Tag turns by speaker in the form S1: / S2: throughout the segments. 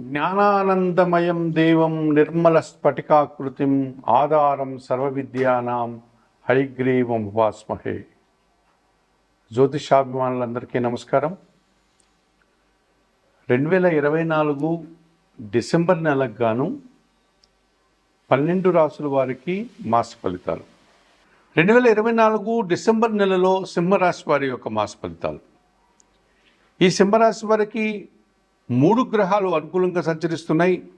S1: జ్ఞానానందమయం దేవం నిర్మల స్ఫటికాకృతిం ఆధారం సర్వవిద్యానాం హరిగ్రీవం ఉపాస్మహే జ్యోతిషాభిమానులందరికీ నమస్కారం. రెండు వేల ఇరవై నాలుగు డిసెంబర్ నెలకు గాను పన్నెండు రాసుల వారికి మాస ఫలితాలు. రెండు వేల ఇరవై నాలుగు డిసెంబర్ నెలలో సింహరాశి వారి యొక్క మాస ఫలితాలు. ఈ సింహరాశి వారికి మూడు గ్రహాలు అనుకూలంగా సంచరిస్తున్నాయి.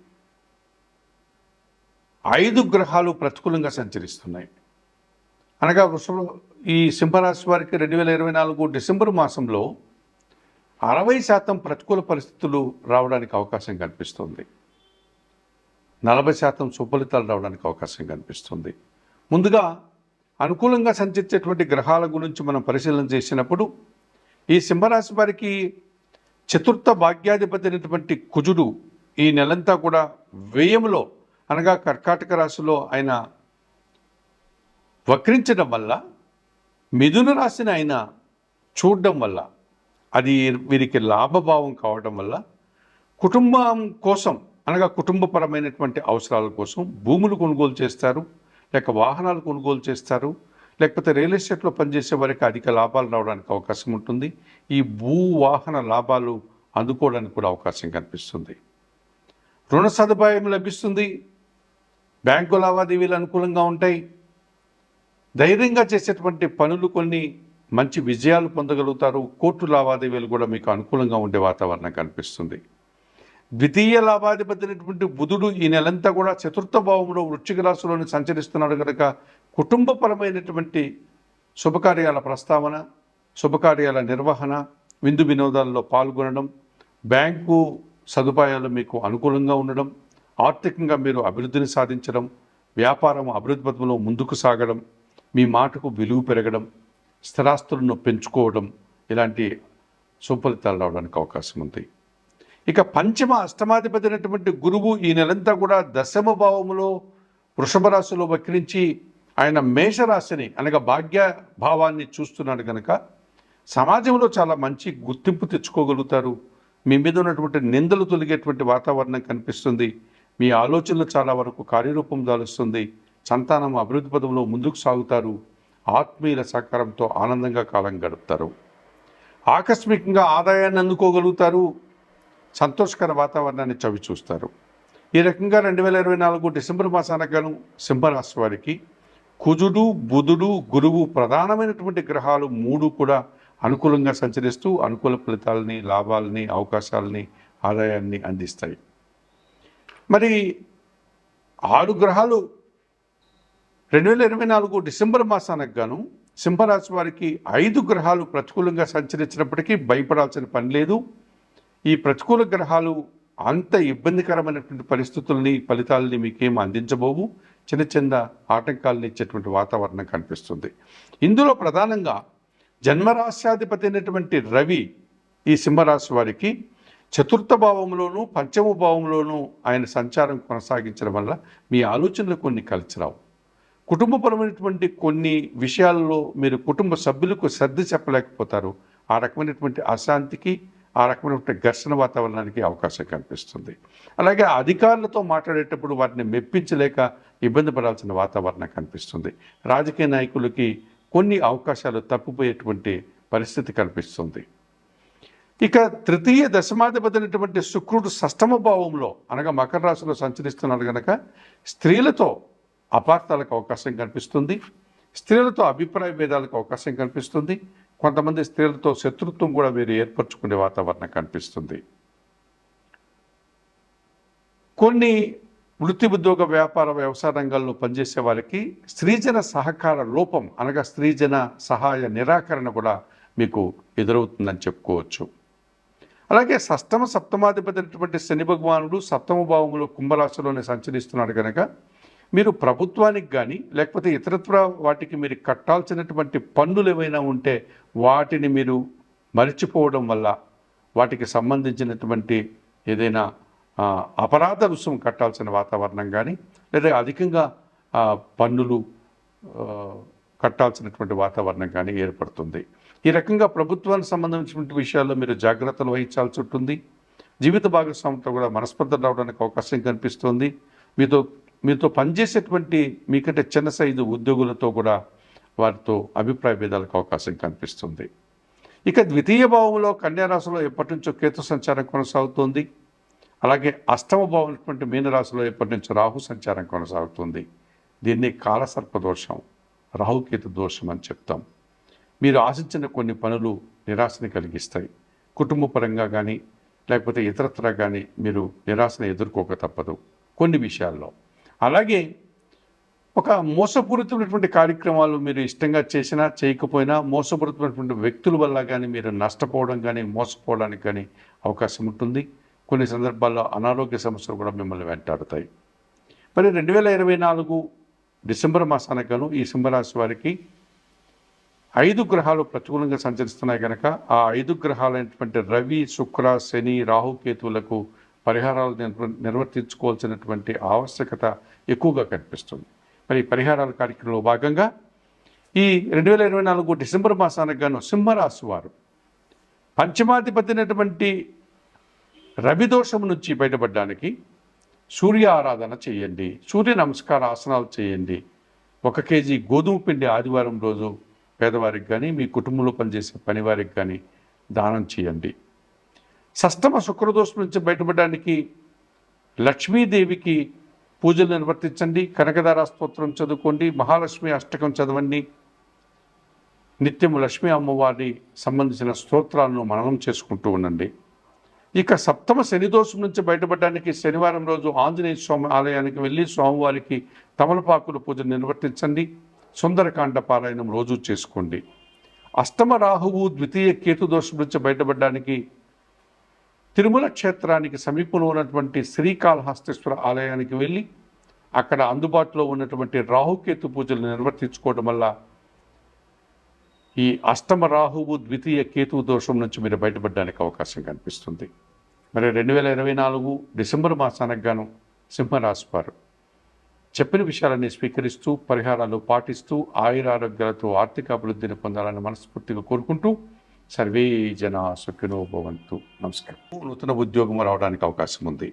S1: ఐదు గ్రహాలు ప్రతికూలంగా సంచరిస్తున్నాయి. అనగా వృషభ ఈ సింహరాశి వారికి రెండు వేల ఇరవై నాలుగు డిసెంబర్ మాసంలో అరవై శాతం ప్రతికూల పరిస్థితులు రావడానికి అవకాశం కనిపిస్తుంది. నలభై శాతం సుఫలితాలు రావడానికి అవకాశం కనిపిస్తుంది. ముందుగా అనుకూలంగా సంచరించేటువంటి గ్రహాల గురించి మనం పరిశీలన చేసినప్పుడు ఈ సింహరాశి వారికి చతుర్థ భాగ్యాధిపతి అయినటువంటి కుజుడు ఈ నెలంతా కూడా వ్యయంలో అనగా కర్కాటక రాశిలో ఆయన వక్రించడం వల్ల మిథున రాశిని ఆయన చూడడం వల్ల అది వీరికి లాభభావం కావడం వల్ల కుటుంబం కోసం అనగా కుటుంబపరమైనటువంటి అవసరాల కోసం భూములు కొనుగోలు చేస్తారు లేక వాహనాలు కొనుగోలు చేస్తారు లేకపోతే రియల్ ఎస్టేట్లో పనిచేసే వారికి అధిక లాభాలు రావడానికి అవకాశం ఉంటుంది. ఈ భూ వాహన లాభాలు అందుకోవడానికి కూడా అవకాశం కనిపిస్తుంది. రుణ సదుపాయం లభిస్తుంది. బ్యాంకు లావాదేవీలు అనుకూలంగా ఉంటాయి. ధైర్యంగా చేసేటువంటి పనులు కొన్ని మంచి విజయాలు పొందగలుగుతారు. కోర్టు లావాదేవీలు కూడా మీకు అనుకూలంగా ఉండే వాతావరణం కనిపిస్తుంది. ద్వితీయ లాభాధిపతి అయినటువంటి బుధుడు ఈ నెలంతా కూడా చతుర్థ భావంలో వృశ్చిక రాశిలోని సంచరిస్తున్నాడు కనుక కుటుంబపరమైనటువంటి శుభకార్యాల ప్రస్తావన శుభకార్యాల నిర్వహణ విందు వినోదాల్లో పాల్గొనడం బ్యాంకు సదుపాయాలు మీకు అనుకూలంగా ఉండడం ఆర్థికంగా మీరు అభివృద్ధిని సాధించడం వ్యాపారం అభివృద్ధి పథంలో ముందుకు సాగడం మీ మాటకు విలువ పెరగడం స్థిరాస్తులను పెంచుకోవడం ఇలాంటి సుఫలితాలు రావడానికి అవకాశం ఉంది. ఇక పంచమ అష్టమాధిపతి అయినటువంటి గురువు ఈ నెలంతా కూడా దశమ భావములో వృషభ రాశిలో వక్రించి ఆయన మేషరాశిని అనగా భాగ్య భావాన్ని చూస్తున్నాడు కనుక సమాజంలో చాలా మంచి గుర్తింపు తెచ్చుకోగలుగుతారు. మీ మీద ఉన్నటువంటి నిందలు తొలగేటువంటి వాతావరణం కనిపిస్తుంది. మీ ఆలోచనలు చాలా వరకు కార్యరూపం దాలుస్తుంది. సంతానం అభివృద్ధి పదంలో ముందుకు సాగుతారు. ఆత్మీయుల సహకారంతో ఆనందంగా కాలం గడుపుతారు. ఆకస్మికంగా ఆదాయాన్ని అందుకోగలుగుతారు. సంతోషకర వాతావరణాన్ని చవి చూస్తారు ఈ రకంగా రెండు వేల ఇరవై నాలుగు డిసెంబర్ మాసానగాను సింహరాశి వారికి కుజుడు బుధుడు గురువు ప్రధానమైనటువంటి గ్రహాలు మూడు కూడా అనుకూలంగా సంచరిస్తూ అనుకూల ఫలితాలని లాభాలని అవకాశాలని ఆదాయాన్ని అందిస్తాయి. మరి ఆరు గ్రహాలు రెండు వేల ఇరవై నాలుగు డిసెంబర్ మాసానికి గాను సింహరాశి వారికి ఐదు గ్రహాలు ప్రతికూలంగా సంచరించినప్పటికీ భయపడాల్సిన పని లేదు. ఈ ప్రతికూల గ్రహాలు అంత ఇబ్బందికరమైనటువంటి పరిస్థితుల్ని ఫలితాలని మీకేం అందించబోవు? చిన్న చిన్న ఆటంకాలను ఇచ్చేటువంటి వాతావరణం కనిపిస్తుంది. ఇందులో ప్రధానంగా జన్మరాశ్యాధిపతి అయినటువంటి రవి ఈ సింహరాశి వారికి చతుర్థ భావంలోనూ పంచమ భావంలోనూ ఆయన సంచారం కొనసాగించడం వల్ల మీ ఆలోచనలు కొన్ని కలిసిరావు. కుటుంబపరమైనటువంటి కొన్ని విషయాల్లో మీరు కుటుంబ సభ్యులకు శ్రద్ధ చెప్పలేకపోతారు. ఆ రకమైనటువంటి అశాంతికి ఆ రకమైనటువంటి ఘర్షణ వాతావరణానికి అవకాశం కనిపిస్తుంది. అలాగే అధికారులతో మాట్లాడేటప్పుడు వాటిని మెప్పించలేక ఇబ్బంది పడాల్సిన వాతావరణం కనిపిస్తుంది. రాజకీయ నాయకులకి కొన్ని అవకాశాలు తప్పిపోయేటువంటి పరిస్థితి కనిపిస్తుంది. ఇక తృతీయ దశమాధిపతినటువంటి శుక్రుడు సష్టమ భావంలో అనగా మకర రాశిలో సంచరిస్తున్నాడు కనుక స్త్రీలతో అపార్థాలకు అవకాశం కనిపిస్తుంది. స్త్రీలతో అభిప్రాయ భేదాలకు అవకాశం కనిపిస్తుంది. కొంతమంది స్త్రీలతో శత్రుత్వం కూడా మీరు ఏర్పరచుకునే వాతావరణం కనిపిస్తుంది. కొన్ని వృత్తి ఉద్యోగ వ్యాపార వ్యవసాయ రంగాల్లో పనిచేసే వారికి స్త్రీజన సహకార లోపం అనగా స్త్రీజన సహాయ నిరాకరణ కూడా మీకు ఎదురవుతుందని చెప్పుకోవచ్చు. అలాగే షష్టమ సప్తమాధిపతి అయినటువంటి శని భగవానుడు సప్తమ భావంలో కుంభరాశిలోనే సంచరిస్తున్నాడు కనుక మీరు ప్రభుత్వానికి కానీ లేకపోతే ఇతరత్ర వాటికి మీరు కట్టాల్సినటువంటి పన్నులు ఏవైనా ఉంటే వాటిని మీరు మరిచిపోవడం వల్ల వాటికి సంబంధించినటువంటి ఏదైనా అపరాధ రుసుము కట్టాల్సిన వాతావరణం కానీ లేదా అధికంగా పన్నులు కట్టాల్సినటువంటి వాతావరణం కానీ ఏర్పడుతుంది. ఈ రకంగా ప్రభుత్వానికి సంబంధించినటువంటి విషయాల్లో మీరు జాగ్రత్తలు వహించాల్సి ఉంటుంది. జీవిత భాగస్వామితో కూడా మనస్పర్ధ రావడానికి అవకాశం కనిపిస్తుంది. మీతో మీతో పనిచేసేటువంటి మీకంటే చిన్న సైజు ఉద్యోగులతో కూడా వారితో అభిప్రాయ భేదాలకు అవకాశం కనిపిస్తుంది. ఇక ద్వితీయ భావంలో కన్యారాశిలో ఎప్పటి నుంచో కేతు సంచారం కొనసాగుతుంది. అలాగే అష్టమ భావనటువంటి మీనరాశిలో ఎప్పటి నుంచో రాహు సంచారం కొనసాగుతుంది. దీన్ని కాలసర్ప దోషం రాహుకేతు దోషం అని చెప్తాం. మీరు ఆశించిన కొన్ని పనులు నిరాశని కలిగిస్తాయి. కుటుంబ పరంగా కానీ లేకపోతే ఇతరత్ర కానీ మీరు నిరాశను ఎదుర్కోక తప్పదు. కొన్ని విషయాల్లో అలాగే ఒక మోసపూరితమైనటువంటి కార్యక్రమాలు మీరు ఇష్టంగా చేసినా చేయకపోయినా మోసపూరితమైనటువంటి వ్యక్తుల వల్ల కానీ మీరు నష్టపోవడం కానీ మోసపోవడానికి కానీ అవకాశం ఉంటుంది. కొన్ని సందర్భాల్లో అనారోగ్య సమస్యలు కూడా మిమ్మల్ని వెంటాడుతాయి. మరి రెండు వేల ఇరవై నాలుగు డిసెంబర్ మాసానికను ఈ సింహరాశి వారికి ఐదు గ్రహాలు ప్రతికూలంగా సంచరిస్తున్నాయి కనుక ఆ ఐదు గ్రహాలైనటువంటి రవి శుక్ర శని రాహుకేతువులకు పరిహారాలు నిర్వ- నిర్వర్తించుకోవాల్సినటువంటి ఆవశ్యకత ఎక్కువగా కనిపిస్తుంది. మరి పరిహారాల కార్యక్రమంలో భాగంగా ఈ రెండు వేల ఇరవై నాలుగు డిసెంబర్ మాసానికి గాను సింహరాశి వారు పంచమాధిపతినటువంటి రవిదోషం రవి దోషం నుంచి బయటపడడానికి సూర్య ఆరాధన చేయండి సూర్య నమస్కార ఆసనాలు చేయండి. ఒక కేజీ గోధుమ పిండి ఆదివారం రోజు పేదవారికి కానీ మీ కుటుంబంలో పనిచేసే పనివారికి కానీ దానం చేయండి. షష్టమ శుక్రదోషం నుంచి బయటపడడానికి లక్ష్మీదేవికి పూజలు నిర్వర్తించండి కనకదార స్తోత్రం చదువుకోండి మహాలక్ష్మి అష్టకం చదవండి. నిత్యము లక్ష్మీ అమ్మవారి సంబంధించిన స్తోత్రాలను మననం చేసుకుంటూ ఉండండి. ఇక సప్తమ శని దోషం నుంచి బయటపడడానికి శనివారం రోజు ఆంజనేయ స్వామి ఆలయానికి వెళ్ళి స్వామివారికి తమలపాకుల పూజ నిర్వర్తించండి సుందరకాండ పారాయణం రోజు చేసుకోండి. అష్టమ రాహువు ద్వితీయ కేతు దోషం నుంచి బయటపడడానికి తిరుమల క్షేత్రానికి సమీపంలో ఉన్నటువంటి శ్రీకాళహస్తేశ్వర ఆలయానికి వెళ్ళి అక్కడ అందుబాటులో ఉన్నటువంటి రాహుకేతు పూజలు నిర్వర్తించుకోవడం వల్ల ఈ అష్టమ రాహువు ద్వితీయ కేతు దోషం నుంచి మీరు బయటపడడానికి అవకాశం కనిపిస్తుంది. మరి రెండు వేల ఇరవై నాలుగు డిసెంబర్ మాసానికి గాను సింహరాశి వారు చెప్పిన విషయాలన్నీ స్వీకరిస్తూ పరిహారాలు పాటిస్తూ ఆయురారోగ్యాలతో ఆర్థిక అభివృద్ధిని పొందాలని మనస్ఫూర్తిగా కోరుకుంటూ సర్వే జన సుఖినో భవంతు. నమస్కారం. నూతన ఉద్యోగం రావడానికి అవకాశం ఉంది.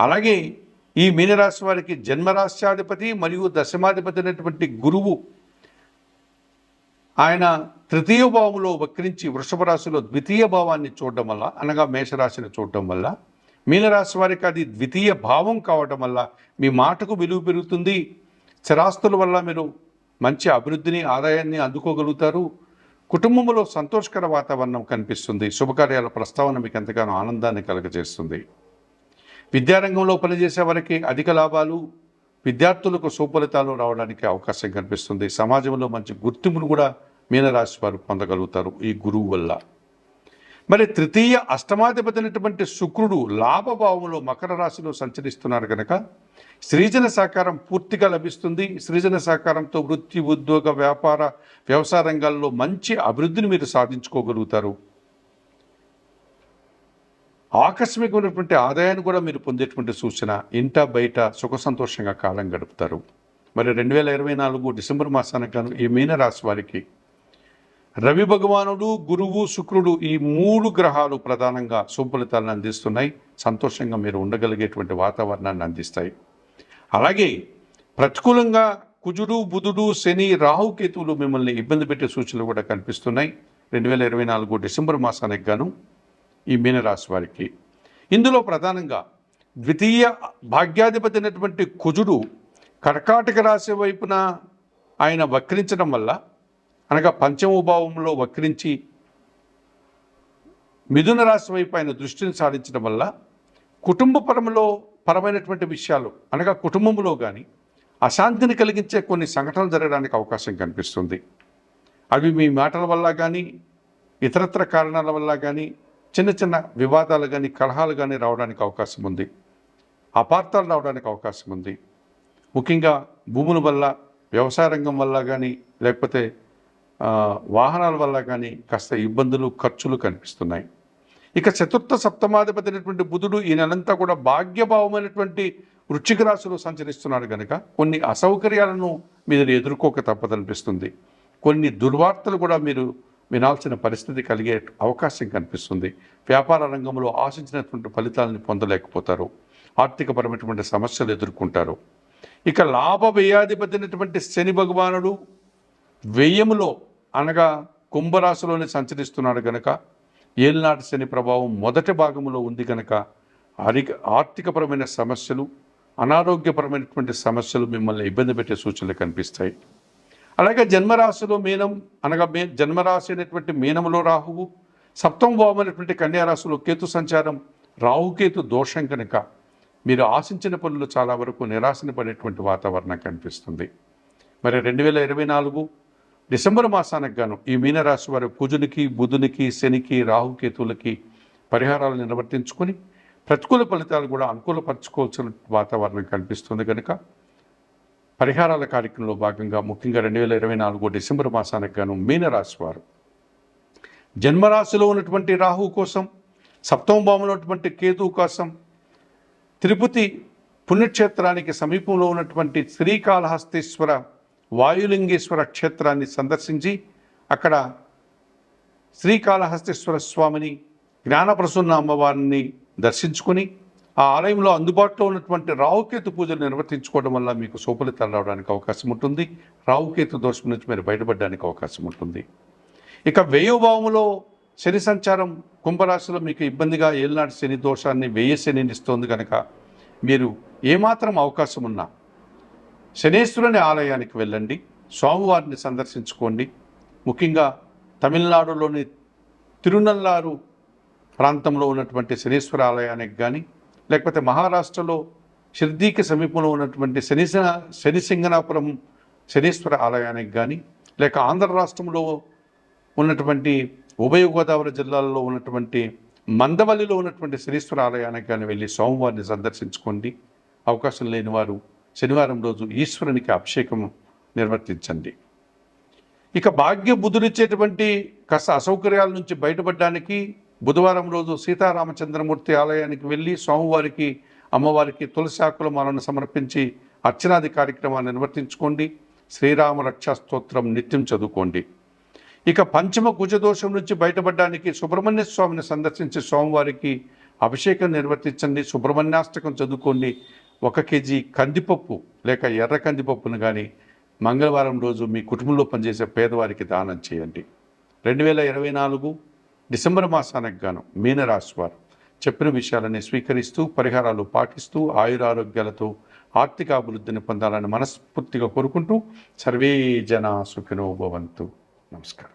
S1: అలాగే ఈ మీనరాశి వారికి జన్మరాశ్యాధిపతి మరియు దశమాధిపతి అయినటువంటి గురువు ఆయన తృతీయ భావంలో వక్రించి వృషభ రాశిలో ద్వితీయ భావాన్ని చూడడం వల్ల అనగా మేషరాశిని చూడడం వల్ల మీనరాశి వారికి అది ద్వితీయ భావం కావడం వల్ల మీ మాటకు విలువ పెరుగుతుంది. స్థిరాస్తుల వల్ల మీరు మంచి అభివృద్ధిని ఆదాయాన్ని అందుకోగలుగుతారు. కుటుంబంలో సంతోషకర వాతావరణం కనిపిస్తుంది. శుభకార్యాల ప్రస్తావన మీకు ఎంతగానో ఆనందాన్ని కలుగజేస్తుంది. విద్యారంగంలో పనిచేసే వారికి అధిక లాభాలు విద్యార్థులకు సుఫలితాలు రావడానికి అవకాశం కనిపిస్తుంది. సమాజంలో మంచి గుర్తింపును కూడా మీనరాశి వారు పొందగలుగుతారు. ఈ గురువు వల్ల. మరి తృతీయ అష్టమాధిపతినటువంటి శుక్రుడు లాభభావంలో మకర రాశిలో సంచరిస్తున్నారు కనుక సృజన సహకారం పూర్తిగా లభిస్తుంది. సృజన సహకారంతో వృత్తి ఉద్యోగ వ్యాపార వ్యవసాయ రంగాల్లో మంచి అభివృద్ధిని మీరు సాధించుకోగలుగుతారు. ఆకస్మికమైనటువంటి ఆదాయాన్ని కూడా మీరు పొందేటువంటి సూచన ఇంట బయట సుఖ సంతోషంగా కాలం గడుపుతారు. మరి రెండు వేల ఇరవై నాలుగు డిసెంబర్ మాసానికి గాను ఈ మీనరాశి వారికి రవి భగవానుడు గురువు శుక్రుడు ఈ మూడు గ్రహాలు ప్రధానంగా సుఫలితాలను అందిస్తున్నాయి. సంతోషంగా మీరు ఉండగలిగేటువంటి వాతావరణాన్ని అందిస్తాయి. అలాగే ప్రతికూలంగా కుజుడు బుధుడు శని రాహుకేతువులు మిమ్మల్ని ఇబ్బంది పెట్టే సూచనలు కూడా కనిపిస్తున్నాయి. రెండు వేల ఇరవై నాలుగు డిసెంబర్ మాసానికి గాను ఈ మీనరాశి వారికి. ఇందులో ప్రధానంగా ద్వితీయ భాగ్యాధిపతి అయినటువంటి కుజుడు కర్కాటక రాశి వైపున ఆయన వక్రించడం వల్ల అనగా పంచమభావంలో వక్రించి మిథున రాశి వైపు ఆయన దృష్టిని సాధించడం వల్ల కుటుంబ పరములో పరమైనటువంటి విషయాలు అనగా కుటుంబంలో కానీ అశాంతిని కలిగించే కొన్ని సంఘటనలు జరగడానికి అవకాశం కనిపిస్తుంది. అవి మీ మాటల వల్ల కానీ ఇతరత్ర కారణాల వల్ల కానీ చిన్న చిన్న వివాదాలు కానీ కలహాలు కానీ రావడానికి అవకాశం ఉంది. అపార్థాలు రావడానికి అవకాశం ఉంది. ముఖ్యంగా భూముల వల్ల వ్యవసాయ రంగం వల్ల కానీ లేకపోతే వాహనాల వల్ల కానీ కాస్త ఇబ్బందులు ఖర్చులు కనిపిస్తున్నాయి. ఇక చతుర్థ సప్తమాధిపతి అయినటువంటి బుధుడు ఈ నెలంతా కూడా భాగ్యభావమైనటువంటి వృశ్చిక రాశిలో సంచరిస్తున్నాడు కనుక కొన్ని అసౌకర్యాలను మీరు ఎదుర్కోక తప్పదనిపిస్తుంది. కొన్ని దుర్వార్తలు కూడా మీరు వినాల్సిన పరిస్థితి కలిగే అవకాశం కనిపిస్తుంది. వ్యాపార రంగంలో ఆశించినటువంటి ఫలితాలను పొందలేకపోతారు. ఆర్థికపరమైనటువంటి సమస్యలు ఎదుర్కొంటారు. ఇక లాభ వ్యయాధిపతినటువంటి శని భగవానుడు వ్యయములో అనగా కుంభరాశిలోనే సంచరిస్తున్నాడు గనక ఏలినాటి శని ప్రభావం మొదటి భాగంలో ఉంది గనక అరిక ఆర్థికపరమైన సమస్యలు అనారోగ్యపరమైనటువంటి సమస్యలు మిమ్మల్ని ఇబ్బంది పెట్టే సూచనలు కనిపిస్తాయి. అలాగే జన్మరాశిలో మీనం అనగా మే జన్మరాశి అనేటువంటి మీనములో రాహువు సప్తమ భావం అనేటువంటి కన్యారాశిలో కేతు సంచారం రాహుకేతు దోషం కనుక మీరు ఆశించిన పనులు చాలా వరకు నిరాశన పడేటువంటి వాతావరణం కనిపిస్తుంది. మరి రెండు వేల ఇరవై నాలుగు డిసెంబర్ మాసానికి గాను ఈ మీనరాశి వారు కుజునికి బుధునికి శనికి రాహుకేతువులకి పరిహారాలు నిర్వర్తించుకొని ప్రతికూల ఫలితాలు కూడా అనుకూలపరచుకోవాల్సిన వాతావరణం కనిపిస్తుంది కనుక పరిహారాల కార్యక్రమంలో భాగంగా ముఖ్యంగా రెండు వేల ఇరవై నాలుగు డిసెంబర్ మాసానికి గాను మీనరాశి వారు. జన్మరాశిలో ఉన్నటువంటి రాహు కోసం సప్తమ భావంలో ఉన్నటువంటి కేతువు కోసం తిరుపతి పుణ్యక్షేత్రానికి సమీపంలో ఉన్నటువంటి శ్రీకాళహస్తీశ్వర వాయులింగేశ్వర క్షేత్రాన్ని సందర్శించి అక్కడ శ్రీకాళహస్తేశ్వర స్వామిని జ్ఞానప్రసన్న అమ్మవారిని దర్శించుకొని ఆ ఆలయంలో అందుబాటులో ఉన్నటువంటి రావుకేతు పూజలు నిర్వర్తించుకోవడం వల్ల మీకు సోపలితాలు రావడానికి అవకాశం ఉంటుంది. రావుకేతు దోషం నుంచి మీరు బయటపడడానికి అవకాశం ఉంటుంది. ఇక వ్యయభావములో శని సంచారం కుంభరాశిలో మీకు ఇబ్బందిగా ఏలినాటి శని దోషాన్ని వ్యయ శనిని ఇస్తోంది కనుక మీరు ఏమాత్రం అవకాశం ఉన్నా శనేశ్వరుని ఆలయానికి వెళ్ళండి స్వామివారిని సందర్శించుకోండి. ముఖ్యంగా తమిళనాడులోని తిరునల్లారు ప్రాంతంలో ఉన్నటువంటి శనీశ్వర ఆలయానికి కానీ లేకపోతే మహారాష్ట్రలో షిర్దీకి సమీపంలో ఉన్నటువంటి శని శనిసింగనాపురం శనీశ్వర ఆలయానికి కానీ లేక ఆంధ్ర రాష్ట్రంలో ఉన్నటువంటి ఉభయ గోదావరి జిల్లాల్లో ఉన్నటువంటి మందవల్లిలో ఉన్నటువంటి శనీశ్వర ఆలయానికి కానీ వెళ్ళి సోమవారిని సందర్శించుకోండి. అవకాశం లేని వారు శనివారం రోజు ఈశ్వరునికి అభిషేకం నిర్వర్తించండి. ఇక భాగ్య బుధుడిచ్చేటువంటి కాస్త అసౌకర్యాల నుంచి బయటపడడానికి బుధవారం రోజు సీతారామచంద్రమూర్తి ఆలయానికి వెళ్ళి స్వామివారికి అమ్మవారికి తులసాకుల మాలను సమర్పించి అర్చనాది కార్యక్రమాన్ని నిర్వర్తించుకోండి. శ్రీరామ రక్షా స్తోత్రం నిత్యం చదువుకోండి. ఇక పంచమ కుజదోషం నుంచి బయటపడడానికి సుబ్రహ్మణ్య స్వామిని సందర్శించి స్వామివారికి అభిషేకం నిర్వర్తించండి. సుబ్రహ్మణ్యాష్టకం చదువుకోండి. ఒక కేజీ కందిపప్పు లేక ఎర్ర కందిపప్పును కానీ మంగళవారం రోజు మీ కుటుంబంలో పనిచేసే పేదవారికి దానం చేయండి. రెండు వేల ఇరవై నాలుగు డిసెంబర్ మాసానికి గాను మీనరాశి వారు చెప్పిన విషయాలని స్వీకరిస్తూ పరిహారాలు పాటిస్తూ ఆయురారోగ్యాలతో ఆర్థిక అభివృద్ధిని పొందాలని మనస్ఫూర్తిగా కోరుకుంటూ సర్వే జన సుఖినోభవంతు నమస్కారం.